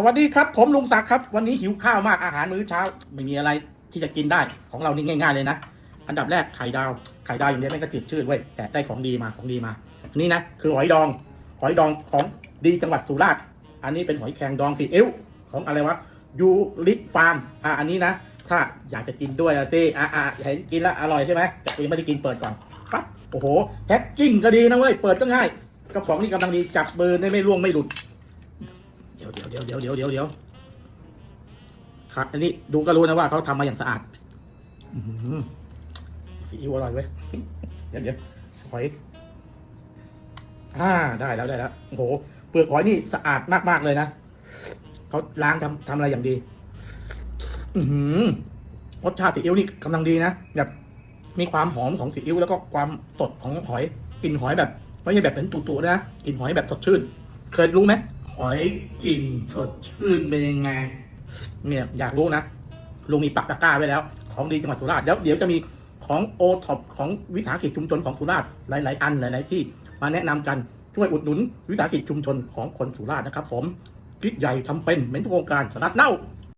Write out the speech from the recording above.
สวัสดีครับ ผมลุงศักดิ์ครับ วันนี้หิวข้าวมากอาหารมื้อเช้า ไม่มีอะไรที่จะกินได้ของเรานี่ง่าย ๆเลยนะ อันดับแรกไข่ดาวไข่ดาวอย่างเดียวไม่ก็จืดชืดเว้ยแต่ได้ของดีมาของดีมาอันนี่นะคือหอยดอง หอยดองของดีจังหวัดสุราษฎร์อันนี้เป็นหอยแครงดองซีเอวของอะไรวะยูริฟาร์มอะอันนี้นะถ้าอยากจะกินด้วยอะตีอะอะเห็นกินแล้วอร่อยใช่ไหมแต่กูยังไม่ได้กินเปิดก่อนปั๊บโอ้โหแพ็กกิ้งก็ดีนะเว้ยเปิดก็ง่ายกระป๋องนี่กำลังดีจับเบอร์ได้ไม่ร่วงไม่หลุด ยวเดี๋ยวเดี๋ยวเดี๋ยวเดี๋ยวเดี๋ยวเดี๋ยวครับอันนี้ดูก็รู้นะว่าเขาทำมาอย่างสะอาดซีอิ๊วอร่อยเว้ยเดี๋ยวเดี๋ยวหอยอ่าได้แล้วได้แล้วโอ้โหเปลือกหอยนี่สะอาดมากๆเลยนะเขาล้างทำทำอะไรอย่างดี อือหือรสชาติซีอิ๊วนี่กำลังดีนะแบบมีความหอมของซีอิ๊วแล้วก็ความสดของหอยกลิ่นหอยแบบไม่ใช่แบบเป็นตุ่ๆนะกลิ่นหอยแบบสดชื่น เคยรู้ไหม อยกลิ่นสดชื่นเป็นยังไง เนี่ยอยากรู้นะ ลุงมีปักตะกร้าไว้แล้ว ของดีจังหวัดสุราษฎร์แล้วเดี๋ยวจะมีของโอท็อปของวิสาหกิจชุมชนของสุราษฎร์หลาย ๆ อันหลาย ๆ ที่มาแนะนำกันช่วยอุดหนุนวิสาหกิจชุมชนของคนสุราษฎร์นะครับ ผมคิดใหญ่ทำเป็นเหมือนโครงการสลัดเน่า